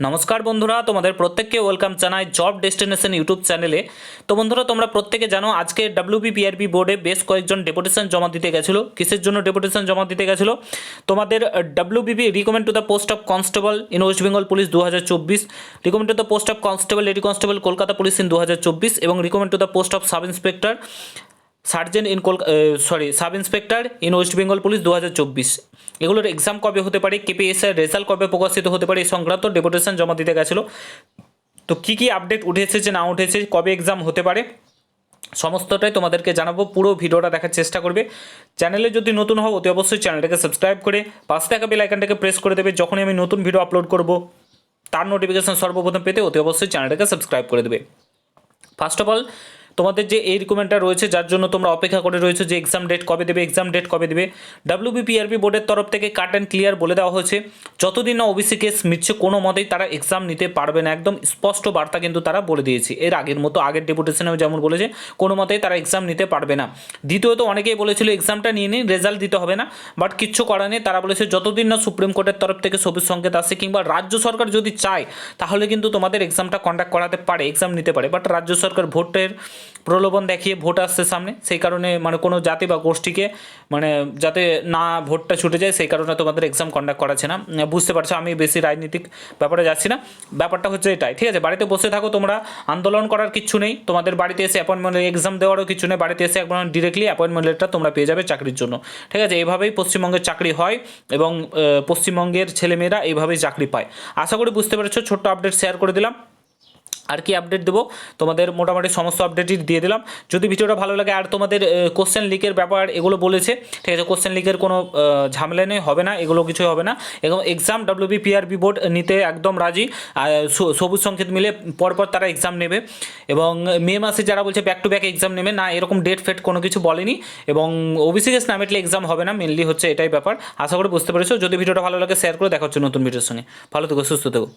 নমস্কার বন্ধুরা, তোমাদের প্রত্যেককে ওয়েলকাম জানাই জব ডেস্টিনেশন ইউটিউব চ্যানেলে তো বন্ধুরা, তোমরা প্রত্যেকে জানো, আজকে ডাব্লিউবিপিআরবি বোর্ডে বেশ কয়েকজন ডেপুটেশন জমা দিতে গেছিল। কিসের জন্য ডেপুটেশন জমা দিতে গেছিল? তোমাদের WBP recommend to the post of constable in West Bengal police দু হাজার চব্বিশ। Recommend to the post of constable lady constable Kolkata police in দু হাজার চব্বিশ এবং recommend to the post of sub inspector sergeant in কলকা sorry sub inspector in West Bengal police দু হাজার চব্বিশ। এগুলোর এক্সাম কবে হতে পারে? কেপিএসের রেজাল্ট কবে প্রকাশিত হতে পারে? এই সংক্রান্ত ডেপুটেশন জমা দিতে গেছিল। তো কী কী আপডেট উঠেছে যে না উঠেছে, কবে এক্সাম হতে পারে? সমস্তটাই তোমাদেরকে জানাব। পুরো ভিডিওটা দেখার চেষ্টা করবে। চ্যানেলে যদি নতুন হও, অতি অবশ্যই চ্যানেলটাকে সাবস্ক্রাইব করে পাশে থাকা বেল আইকনটাকে প্রেস করে দেবে। যখনই আমি নতুন ভিডিও আপলোড করব, তার নোটিফিকেশন সর্বপ্রথম পেতে অতি অবশ্যই চ্যানেলটাকে সাবস্ক্রাইব করে দেবে। ফার্স্ট অফ অল তোমাদের যে এই রিকমেন্ডটা রয়েছে, যার জন্য তোমরা অপেক্ষা করে রয়েছে যে এক্সাম ডেট কবে দেবে এক্সাম ডেট কবে দেবে ডাব্লিউবিপিআরবি বোর্ডের তরফ থেকে কাট অ্যান্ড ক্লিয়ার বলে দেওয়া হয়েছে। যতদিন না ওবিসি কেস মিটছে, কোনো মতেই তারা এক্সাম নিতে পারবে না। একদম স্পষ্ট বার্তা কিন্তু তারা বলে দিয়েছে। এর আগের মতো আগের ডেপুটেশনেও যেমন বলেছে, কোনো মতেই তারা এক্সাম নিতে পারবে না। দ্বিতীয়ত অনেকেই বলেছিল এক্সামটা নিয়ে নিন রেজাল্ট দিতে হবে না। বাট কিচ্ছু করার নেই। তারা বলেছে, যতদিন না সুপ্রিম কোর্টের তরফ থেকে সবুজ সংকেত আসে, কিংবা রাজ্য সরকার যদি চায়, তাহলে কিন্তু তোমাদের এক্সামটা কন্ডাক্ট করাতে পারে এক্সাম নিতে পারে। বাট রাজ্য সরকার ভোটের প্রলোভন দেখিয়ে ভোট আসছে সামনে, সেই কারণে মানে কোনো জাতি বা গোষ্ঠীকে মানে যাতে না ভোটটা ছুটে যায়, সেই কারণে তোমাদের এক্সাম কন্ডাক্ট করাচ্ছে না। বুঝতে পারছ, আমি বেশি রাজনীতিক ব্যাপারে যাচ্ছি না। ব্যাপারটা হচ্ছে এটাই, ঠিক আছে? বাড়িতে বসে থাকো তোমরা, আন্দোলন করার কিছু নেই। তোমাদের বাড়িতে এসে অ্যাপয়েন্টমেন্ট এক্সাম দেওয়ারও কিছু নেই। বাড়িতে এসে একবার ডিরেক্টলি অ্যাপয়েন্টমেন্ট লেটার তোমরা পেয়ে যাবে চাকরির জন্য। ঠিক আছে? এইভাবেই পশ্চিমবঙ্গের চাকরি হয় এবং পশ্চিমবঙ্গের ছেলেমেয়েরা এইভাবেই চাকরি পায়। আশা করি বুঝতে পেরেছ, ছোট্ট আপডেট শেয়ার করে দিলাম। আর কি আপডেট দেবো? তোমাদের মোটামুটি সমস্ত আপডেটই দিয়ে দিলাম। যদি ভিডিওটা ভালো লাগে, আর তোমাদের কোশ্চেন লিকের ব্যাপার এগুলো বলেছে, ঠিক আছে কোশ্চেন লিকের কোনো ঝামেলা নেই, হবে না, এগুলো কিছুই হবে না। এবং এক্সাম ডাব্লিউবি পিআরবি বোর্ড নিতে একদম রাজি সবুজ সংকেত মিলে পরপর তারা এক্সাম নেবে। এবং মে মাসে যারা বলছে ব্যাক টু ব্যাক এক্সাম নেবে, না, এরকম ডেট ফেট কোনো কিছু বলেনি। এবং ওবিসি কেস না মেটলে এক্সাম হবে না মেনলি হচ্ছে এটাই ব্যাপার। আশা করি বুঝতে পেরেছ। যদি ভিডিওটা ভালো লাগে শেয়ার করে দেখা হচ্ছে নতুন ভিডিওর সঙ্গে। ভালো থেকো, সুস্থ থেকো।